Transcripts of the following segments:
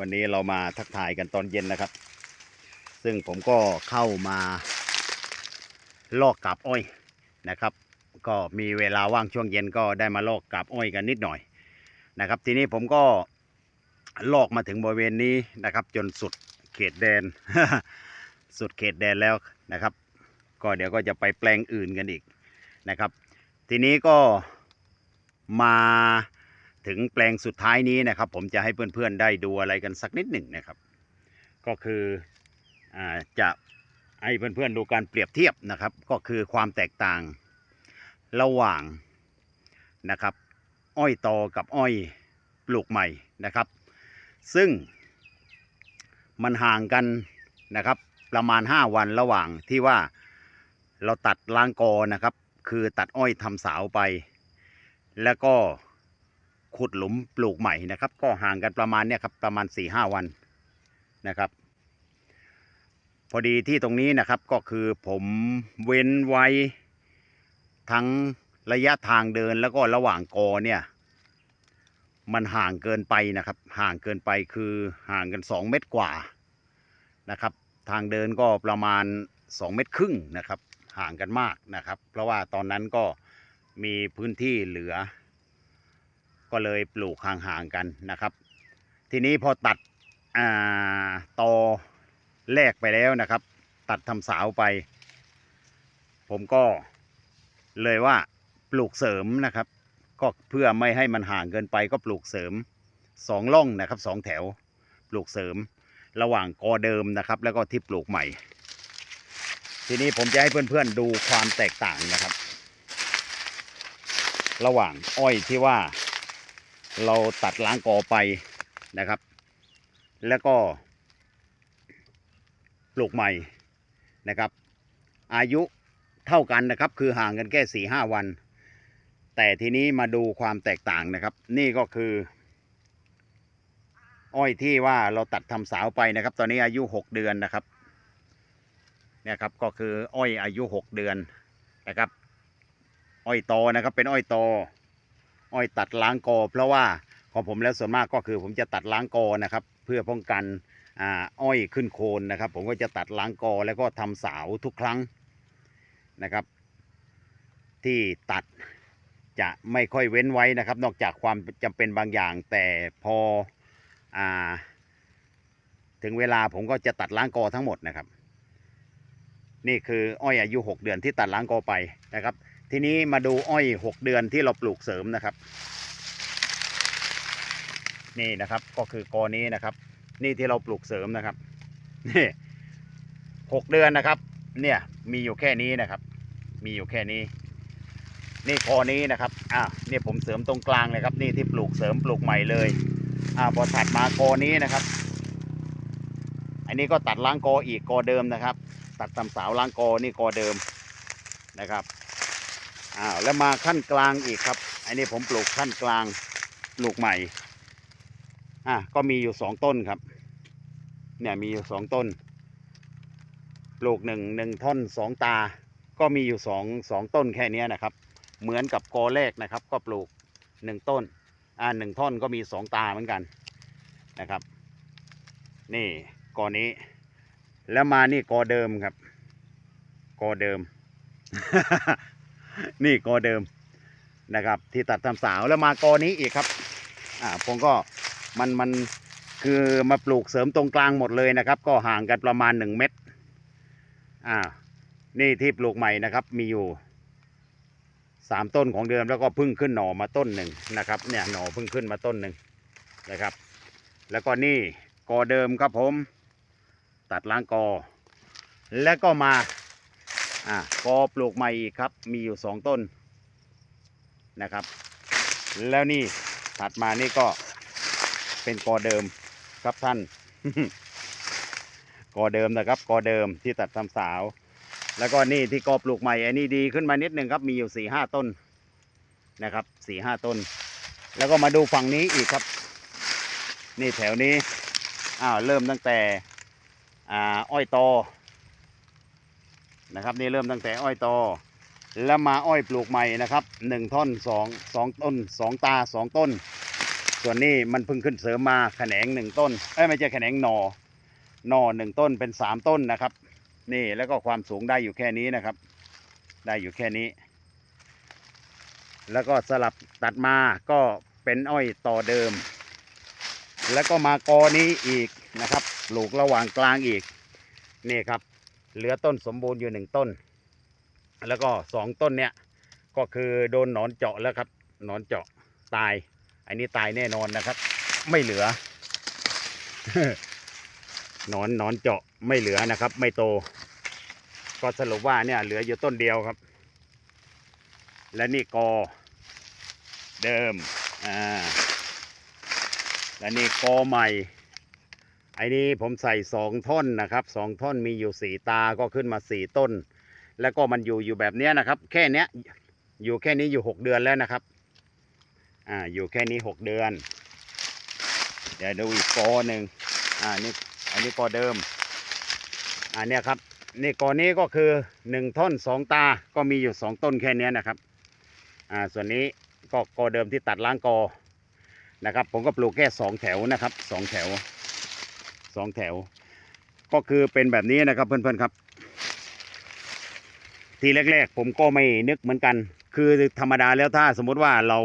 วันนี้เรามาทักทายกันตอนเย็นนะครับ ซึ่งผมก็เข้ามาลอกกาบอ้อยนะครับ ก็มีเวลาว่างช่วงเย็นก็ได้มาลอกกาบอ้อยกันนิดหน่อยนะครับ ทีนี้ผมก็ลอกมาถึงบริเวณนี้นะครับ จนสุดเขตแดน สุดเขตแดนแล้วนะครับ ก็เดี๋ยวก็จะไปแปลงอื่นกันอีกนะครับ ทีนี้ก็มา ถึงแปลงสุดท้ายนี้นะครับ ผมจะให้เพื่อนๆได้ดูอะไรกันสักนิดหนึ่งนะครับ ก็คืออจะให้เพื่อนๆดูการเปรียบเทียบนะครับ ก็คือความแตกต่างระหว่างนะครับ อ้อยตอกับอ้อยปลูกใหม่นะครับ ซึ่งมันห่างกันนะครับ ประมาณ 5 วันระหว่างที่ว่าเราตัดล้างกอนะครับ คือตัดอ้อยทำสาวไป แล้วก็ ขุดหลุมปลูกใหม่นะครับ ก็ห่างกันประมาณเนี่ยครับประมาณ4ี่ห้าวันนะครับ พอดีที่ตรงนี้นะครับก็คือผมเว้นไว้ทั้งระยะทางเดินแล้วก็ระหว่างกอเนี่ย มันห่างเกินไปนะครับ ห่างเกินไปคือห่างกัน 2 เมตรกว่านะครับ ทางเดินก็ประมาณ 2 เมตรครึ่งนะครับ ห่างกันมากนะครับ เพราะว่าตอนนั้นก็มีพื้นที่เหลือ ก็เลยปลูกห่างๆกันนะครับ ทีนี้พอตัดตอแรกไปแล้วนะครับ ตัดทำสาวไป ผมก็เลยว่าปลูกเสริมนะครับ ก็เพื่อไม่ให้มันห่างเกินไปก็ปลูกเสริมสองร่องนะครับสองแถวปลูกเสริมระหว่างกอเดิมนะครับ แล้วก็ที่ปลูกใหม่ ทีนี้ผมจะให้เพื่อนๆดูความแตกต่างนะครับ ระหว่างอ้อยที่ว่า เราตัดล้างกอไปนะครับ แล้วก็ปลูกใหม่นะครับ อายุเท่ากันนะครับ คือห่างกันแค่สี่ห้าวัน แต่ทีนี้มาดูความแตกต่างนะครับ นี่ก็คือ อ้อยที่ว่าเราตัดทำสาวไปนะครับ ตอนนี้อายุหกเดือนนะครับเนี่ยครับก็คืออ้อยอายุหกเดือนนะครับ อ้อยโตนะครับเป็นอ้อยโต อ้อยตัดล้างกอ เพราะว่าของผมแล้วส่วนมากก็คือผมจะตัดล้างกอนะครับ เพื่อป้องกันอ้อยขึ้นโคนนะครับ ผมก็จะตัดล้างกอแล้วก็ทำสาวทุกครั้งนะครับ ที่ตัดจะไม่ค่อยเว้นไว้นะครับ นอกจากความจำเป็นบางอย่าง แต่พออถึงเวลาผมก็จะตัดล้างกอทั้งหมดนะครับ นี่คืออ้อยอายุ 6 เดือนที่ตัดล้างกอไปนะครับ ทีนี้มาดูอ้อย6เดือนที่เราปลูกเสริมนะครับ นี่นะครับก็คือกอนี้นะครับ นี่ที่เราปลูกเสริมนะครับนี่หกเดือนนะครับ เนี่ยมีอยู่แค่นี้นะครับ มีอยู่แค่นี้ นี่กอนี้นะครับอ่าเนี่ยผมเสริมตรงกลางเลยครับ นี่ที่ปลูกเสริมปลูกใหม่เลยอ่าพอถัดมากอนี้นะครับ อันนี้ก็ตัดล้างกออีกกอเดิมนะครับ ตัดตำสาวล้างกอนี่กอเดิมนะครับ อ้าวแล้วมาขั้นกลางอีกครับอันนี้ผมปลูกขั้นกลางปลูกใหม่อะก็มีอยู่สองต้นครับ เนี่ยมีอยู่สองต้น ปลูกหนึ่งหนึ่งท่อนสองตา ก็มีอยู่สองสองต้นแค่นี้นะครับ เหมือนกับกอแรกนะครับ ก็ปลูกหนึ่งต้นอ่าหนึ่งท่อนก็มีสองตาเหมือนกันนะครับ นี่กอนี้ แล้วมานี่กอเดิมครับ กอเดิม นี่กอเดิมนะครับ ที่ตัดทำสาวแล้วมากอนี้อีกครับอ่าผมก็มันมันคือมาปลูกเสริมตรงกลางหมดเลยนะครับ ก็ห่างกันประมาณหนึ่งเมตรอ่านี่ที่ปลูกใหม่นะครับ มีอยู่สามต้นของเดิมแล้วก็พึ่งขึ้นหน่อมาต้นหนึ่งนะครับ เนี่ยหน่อพึ่งขึ้นมาต้นหนึ่งนะครับ แล้วก็นี่กอเดิมครับผม ตัดล้างกอ แล้วก็มา อ่ากอปลูกใหม่อีกครับ มีอยู่สองต้นนะครับ แล้วนี่ถัดมานี่ก็เป็นกอเดิมครับท่าน กอเดิมนะครับ กอเดิมที่ตัดทำสาว แล้วก็นี่ที่กอปลูกใหม่ไอันนี้ดีขึ้นมานิดหนึ่งครับ มีอยู่สี่ห้าต้นนะครับสี่ห้าต้น แล้วก็มาดูฝั่งนี้อีกครับ นี่แถวนี้อ้าวเริ่มตั้งแต่อ้อยตอ นะครับนี่เริ่มตั้งแต่อ้อยตอแล้วมาอ้อยปลูกใหม่นะครับหนึ่งท่อนสองสองต้นสองตาสองต้น ส่วนนี้มันเพิ่งขึ้นเสริมมาแขนงหนึ่งต้นเอ้ยไม่ใช่แขนงหนอหนอหนึ่งต้นเป็นสามต้นนะครับ นี่แล้วก็ความสูงได้อยู่แค่นี้นะครับ ได้อยู่แค่นี้ แล้วก็สลับตัดมาก็เป็นอ้อยต่อเดิม แล้วก็มากอนี้อีกนะครับปลูกระหว่างกลางอีกนี่ครับ เหลือต้นสมบูรณ์อยู่หนึ่งต้น แล้วก็สองต้นเนี้ยก็คือโดนหนอนเจาะแล้วครับหนอนเจาะตาย อันนี้ตายแน่นอนนะครับ ไม่เหลือหนอนหนอนเจาะไม่เหลือนะครับ ไม่โต ก็สรุปว่าเนี่ยเหลืออยู่ต้นเดียวครับ และนี่กอเดิมอ่าและนี่กอใหม่ ไอ้นี้ผมใส่สองท่อนนะครับสองท่อนมีอยู่สี่ตาก็ขึ้นมาสี่ต้น แล้วก็มันอยู่อยู่แบบเนี้ยนะครับ แค่เนี้ยอยู่แค่นี้อยู่หกเดือนแล้วนะครับ อ่าอยู่แค่นี้หกเดือน เดี๋ยวดูอีกกอหนึ่งอ่านี่อันนี้กอเดิมอ่าเนี่ยครับนี่กอนี้ก็คือหนึ่งท่อนสองตาก็มีอยู่สองต้นแค่นี้นะครับ อ่าส่วนนี้ก็กอเดิมที่ตัดล้างกอนะครับ ผมก็ปลูกแค่สองแถวนะครับสองแถว สองแถว ก็คือเป็นแบบนี้นะครับเพื่อนๆครับ ทีแรกๆ ผมก็ไม่นึกเหมือนกัน คือธรรมดาแล้วถ้าสมมติว่าเรา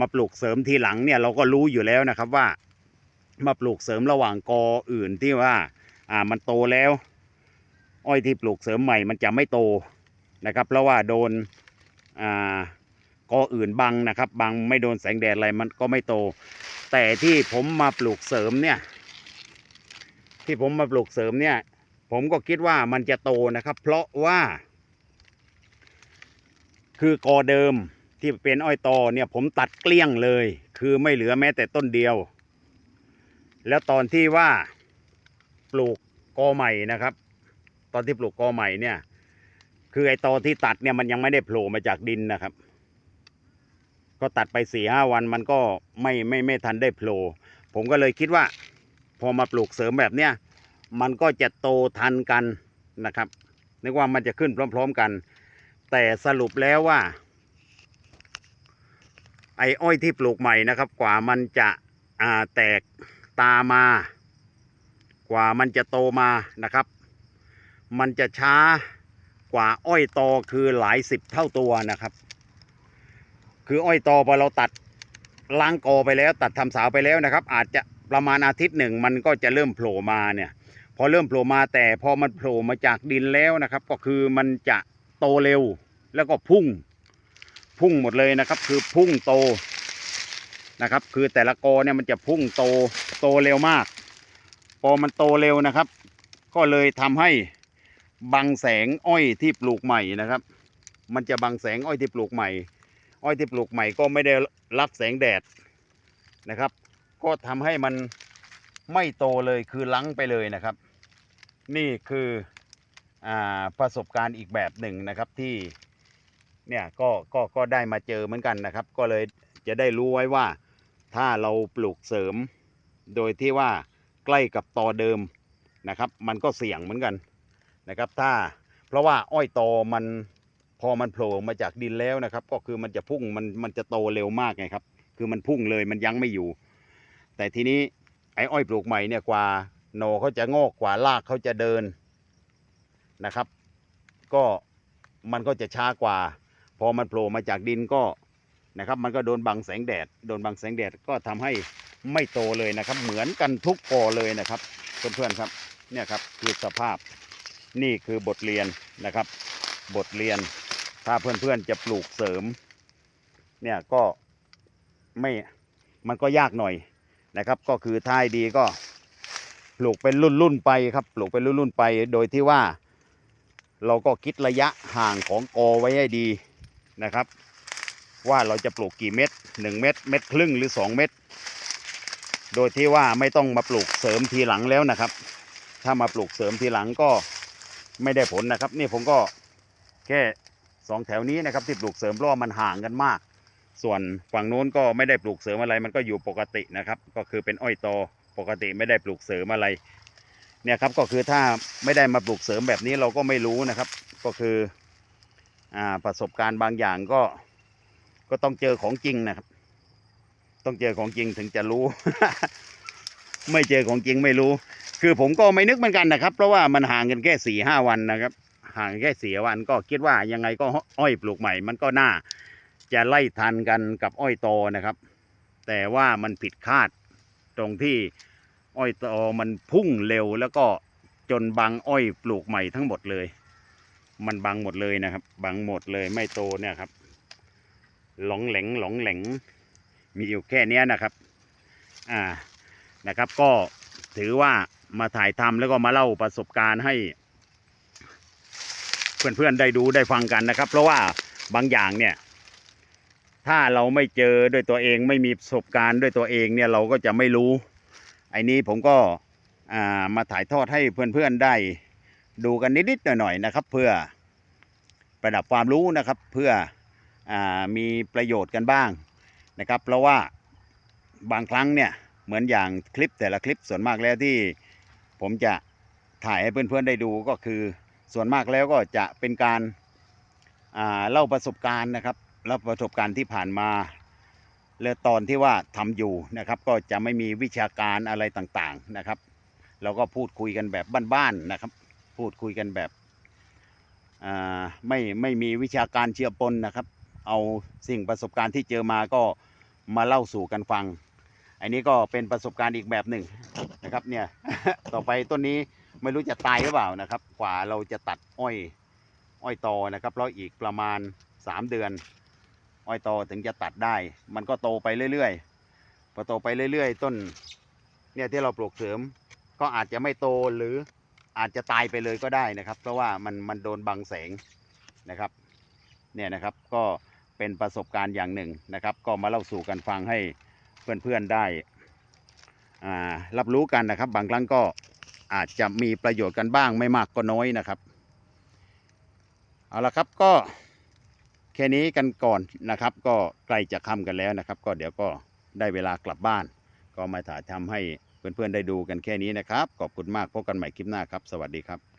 มาปลูกเสริมทีหลังเนี่ยเราก็รู้อยู่แล้วนะครับว่า มาปลูกเสริมระหว่างกออื่นที่ว่าอ่ามันโตแล้ว อ้อยที่ปลูกเสริมใหม่มันจะไม่โตนะครับ เพราะว่าโดนอ่ากออื่นบังนะครับบังไม่โดนแสงแดดอะไรมันก็ไม่โต แต่ที่ผมมาปลูกเสริมเนี่ย ที่ผมมาปลูกเสริมเนี่ย ผมก็คิดว่ามันจะโตนะครับ เพราะว่า คือกอเดิมที่เป็นอ้อยตอเนี่ย ผมตัดเกลี้ยงเลย คือไม่เหลือแม้แต่ต้นเดียว แล้วตอนที่ว่าปลูกกอใหม่นะครับ ตอนที่ปลูกกอใหม่เนี่ย คือไอ้ตอที่ตัดเนี่ยมันยังไม่ได้โผล่มาจากดินนะครับ ก็ตัดไปสี่ห้าวันมันก็ไม่ไม่ไม่ทันได้โผล่ผมก็เลยคิดว่า พอมาปลูกเสริมแบบเนี้ยมันก็จะโตทันกันนะครับนึกว่ามันจะขึ้นพร้อม ๆกัน แต่สรุปแล้วว่า ไอ้อ้อยที่ปลูกใหม่นะครับ กว่ามันจะแตกตามากว่ามันจะโตมานะครับ มันจะช้ากว่าอ้อยโตคือหลายสิบเท่าตัวนะครับ คืออ้อยโตพอเราตัดล้างกอไปแล้ว ตัดทำสาวไปแล้วนะครับ อาจจะ ประมาณอาทิตย์หนึ่งมันก็จะเริ่มโผล่มาเนี่ยพอเริ่มโผล่มาแต่พอมันโผล่มาจากดินแล้วนะครับ ก็คือมันจะโตเร็วแล้วก็พุ่งพุ่งหมดเลยนะครับ คือพุ่งโตนะครับ คือแต่ละกอเนี่ยมันจะพุ่งโตโตเร็วมาก พอมันโตเร็วนะครับ ก็เลยทำให้บังแสงอ้อยที่ปลูกใหม่นะครับ มันจะบังแสงอ้อยที่ปลูกใหม่ อ้อยที่ปลูกใหม่ก็ไม่ได้รับแสงแดดนะครับ ก็ทำให้มันไม่โตเลยคือลังไปเลยนะครับ นี่คืออประสบการณ์อีกแบบหนึ่งนะครับที่เนี่ยก็ก็ก็ได้มาเจอเหมือนกันนะครับ ก็เลยจะได้รู้ไว้ว่าถ้าเราปลูกเสริม โดยที่ว่าใกล้กับตอเดิมนะครับ มันก็เสี่ยงเหมือนกันนะครับ ถ้าเพราะว่าอ้อยตอมันพอมันโผล่มาจากดินแล้วนะครับ ก็คือมันจะพุ่งมันมันจะโตเร็วมากไงครับ คือมันพุ่งเลยมันยังไม่อยู่ แต่ทีนี้ไอ้อ้อยปลูกใหม่เนี่ยกว่าโนเขาจะงอกกว่ารากเขาจะเดินนะครับ ก็มันก็จะช้ากว่า พอมันโผล่มาจากดินก็นะครับมันก็โดนบังแสงแดด โดนบังแสงแดดก็ทำให้ไม่โตเลยนะครับ เหมือนกันทุกกอเลยนะครับเพื่อนๆครับเนี่ยครับคือสภาพนี่คือบทเรียนนะครับ บทเรียนถ้าเพื่อนๆจะปลูกเสริมเนี่ยก็ไม่มันก็ยากหน่อย นะครับ ก็คือท้ายดีก็ปลูกเป็นรุ่นๆไปครับปลูกเป็นรุ่นๆไป โดยที่ว่า เราก็คิดระยะห่างของกอไว้ให้ดีนะครับ ว่าเราจะปลูกกี่เม็ด1เม็ดเม็ดครึ่งหรือ 2 เม็ดโดยที่ว่าไม่ต้องมาปลูกเสริมทีหลังแล้วนะครับ ถ้ามาปลูกเสริมทีหลังก็ไม่ได้ผลนะครับ นี่ผมก็แค่สองแถวนี้นะครับที่ปลูกเสริมเพราะว่ามันห่างกันมาก ส่วนฝั่งโน้นก็ไม่ได้ปลูกเสริมอะไร มันก็อยู่ปกตินะครับ ก็คือเป็นอ้อยโตปกติไม่ได้ปลูกเสริมอะไร เนี่ยครับก็คือถ้าไม่ได้มาปลูกเสริมแบบนี้เราก็ไม่รู้นะครับ ก็คืออ่าประสบการณ์บางอย่างก็ก็ต้องเจอของจริงนะครับ ต้องเจอของจริงถึงจะรู้ ไม่เจอของจริงไม่รู้ คือผมก็ไม่นึกเหมือนกันนะครับ เพราะว่ามันห่างกันแค่สี่ห้าวันนะครับ ห่างแค่สี่วันก็คิดว่ายังไงก็อ้อยปลูกใหม่ มันก็น่า จะไล่ทันกันกับอ้อยโตนะครับ แต่ว่ามันผิดคาดตรงที่อ้อยโตมันพุ่งเร็วแล้วก็จนบังอ้อยปลูกใหม่ทั้งหมดเลย มันบังหมดเลยนะครับ บังหมดเลยไม่โตเนี่ยครับ หลงเหลงหลงเหลง มีอยู่แค่นี้นะครับ อ่านะครับก็ถือว่ามาถ่ายทำแล้วก็มาเล่าประสบการณ์ให้ เพื่อนๆได้ดูได้ฟังกันนะครับ เพราะว่าบางอย่างเนี่ย ถ้าเราไม่เจอด้วยตัวเองไม่มีประสบการณ์ด้วยตัวเองเนี่ยเราก็จะไม่รู้ ไอ้นี้ผมก็มาถ่ายทอดให้เพื่อนๆได้ดูกันนิดๆหน่อยๆนะครับ เพื่อประดับความรู้นะครับเพื่ออมีประโยชน์กันบ้างนะครับ เพราะว่าบางครั้งเนี่ยเหมือนอย่างคลิปแต่ละคลิปส่วนมากแล้วที่ผมจะถ่ายให้เพื่อนๆได้ดูก็คือส่วนมากแล้วก็จะเป็นการเล่าประสบการณ์นะครับ แล้วประสบการณ์ที่ผ่านมา และตอนที่ว่าทำอยู่นะครับ ก็จะไม่มีวิชาการอะไรต่างๆนะครับ เราก็พูดคุยกันแบบบ้านๆนะครับ พูดคุยกันแบบไม่ไม่มีวิชาการเชื่อปนนะครับ เอาสิ่งประสบการณ์ที่เจอมาก็มาเล่าสู่กันฟัง อันนี้ก็เป็นประสบการณ์อีกแบบหนึ่งนะครับเนี่ยต่อไปต้นนี้ไม่รู้จะตายหรือเปล่านะครับ กว่าเราจะตัดอ้อยอ้อยตอนะครับเพราอีกประมาณ 3 เดือน อ้อยตอถึงจะตัดได้ มันก็โตไปเรื่อยๆพอโตไปเรื่อย ๆ ต้นเนี่ยที่เราปลูกเสริม ก็อาจจะไม่โตหรืออาจจะตายไปเลยก็ได้นะครับ เพราะว่ามันมันโดนบังแสงนะครับเนี่ยนะครับก็เป็นประสบการณ์อย่างหนึ่งนะครับ ก็มาเล่าสู่กันฟังให้เพื่อนๆได้รับรู้กันนะครับ บางครั้งก็อาจจะมีประโยชน์กันบ้างไม่มากก็น้อยนะครับ เอาละครับก็ ค่นี้กันก่อนนะครับ ก็ใกล้จะค่ากันแล้วนะครับ ก็เดี๋ยวก็ได้เวลากลับบ้าน ก็มาถ่ายทำให้เพื่อนๆได้ดูกันแค่นี้นะครับ ขอบคุณมากพบกันใหม่คลิปหน้าครับ สวัสดีครับ